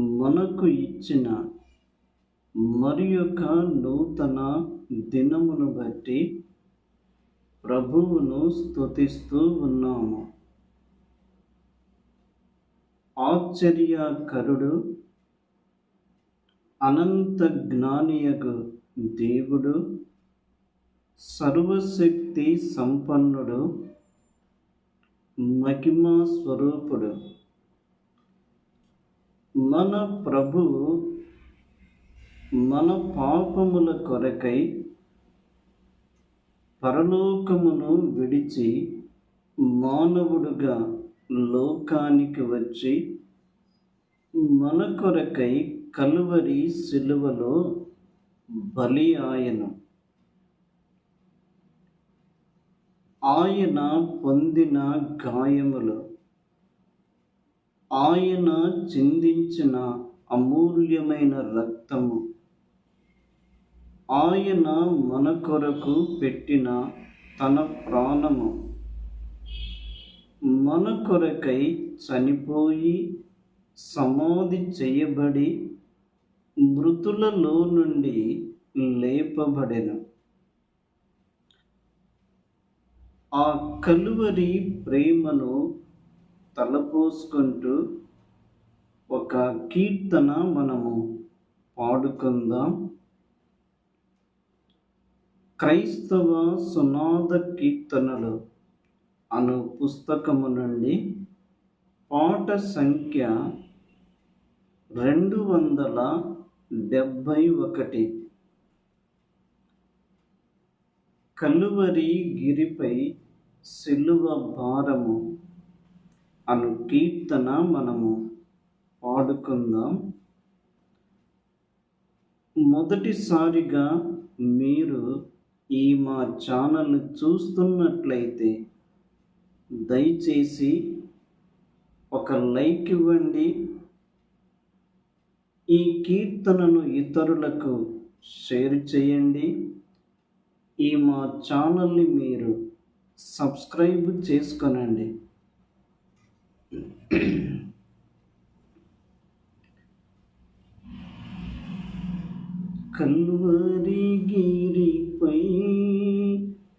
మనకు ఇచ్చిన మరి యొక్క నూతన దినమును బట్టి ప్రభువును స్తుతిస్తూ ఉన్నాము. ఆశ్చర్యకరుడు అనంత జ్ఞానియకు దేవుడు సర్వశక్తి సంపన్నుడు మహిమా స్వరూపుడు. మన ప్రభు మన పాపముల కొరకై పరలోకమును విడిచి మానవుడుగా లోకానికి వచ్చి మన కొరకై కలువరి సిలువలో బలి ఆయన. ఆయన పొందిన గాయములు ఆయన చిందించిన అమూల్యమైన రక్తము. ఆయన మన కొరకు పెట్టిన తన ప్రాణము. మన కొరకై చనిపోయి సమాధి చేయబడి మృతులలో నుండి లేపబడెను. ఆ కలువరి ప్రేమను తలపోసుకుంటూ ఒక కీర్తన మనము పాడుకుందాం. క్రైస్తవ సునాద కీర్తనలు అను పుస్తకము నుండి పాట సంఖ్య రెండు వందల డెబ్భై ఒకటి. కలువరి గిరిపై సిలువ భారము అను కీర్తన మనము పాడుకుందాం. మొదటిసారిగా మీరు ఈ మా ఛానల్ చూస్తున్నట్లయితే దయచేసి ఒక లైక్ ఇవ్వండి. ఈ కీర్తనను ఇతరులకు షేర్ చేయండి. ఈ మా ఛానల్ని మీరు సబ్స్క్రైబ్ చేసుకొనండి. కల్వరి గిరిపై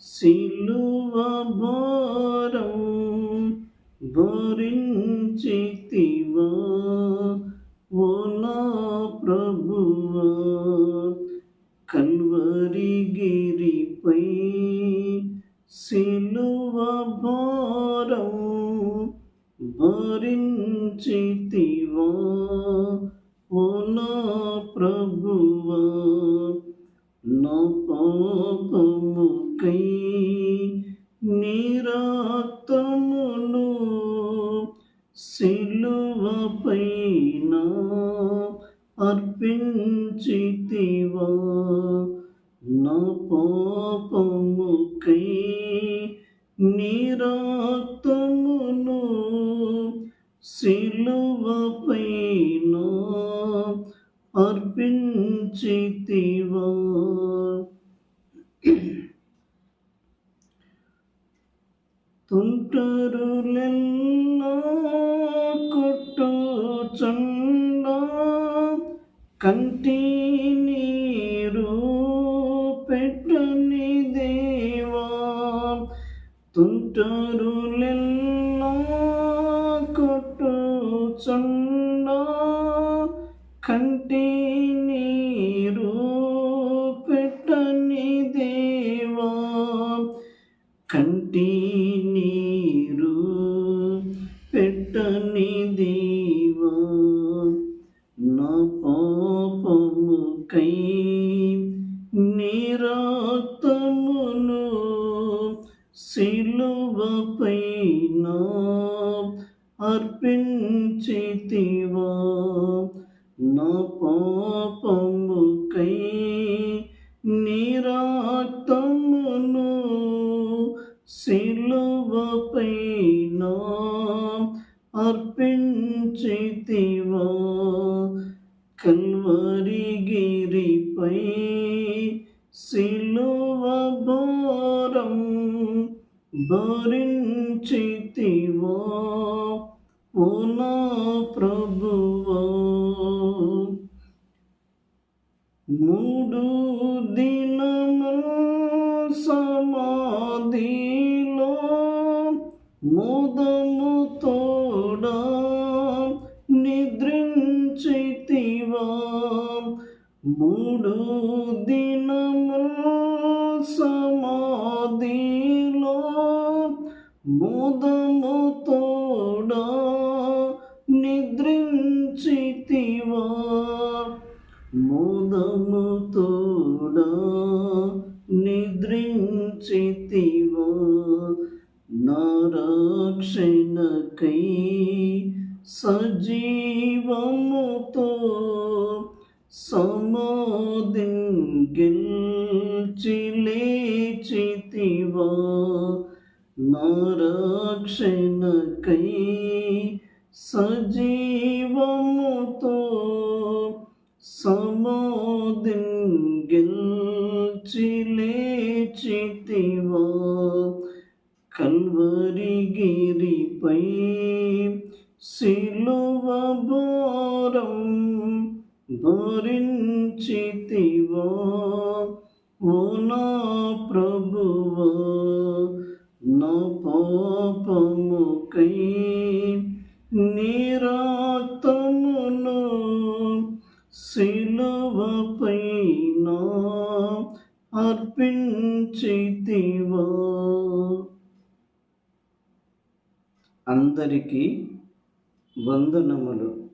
సిలువ భారం భరించితివా? ఓలా నా ప్రభువా కల్వరి గిరిపై సిలువ భారం భరించితివా? ఓలా ప్రభువా నా పాపముకై నిరాతమును సిలువపైన అర్పించితివా నా పాపముకై నిరాతమును సిలువపైన అర్పించితివో. తుంటరులెల్లా కొట్టుచుండా కంటి పాపముకై నిరాతమును సిలువపైన అర్పించితివా. నా పాపముకై నిరాతమును సిలువపై అర్పించితివా. కల్వరిగిరిపై సిలువ భారం భరించితివో? ఓ నా ప్రభువా మూడు దినము సమాధిలో మోదము తోడా నిద్ర మూడు దినములు సమాధిలో మోదము తోడా నిద్రించితివా? మోదము తోడా నిద్రించితివా? నారక్షణకై సజీవముతో సమాధిన్ గెల్చి లేచితివా నా రక్షణకై సజీవముతో సమాధిన్ గెల్చి లేచితివా కల్వరిగిరిపై సిలువ భారం భరించితివా ఓ నా ప్రభువా నా పాపముకై నిరాతమును సిలువపై నా అర్పించితివా. అందరికీ వందనములు.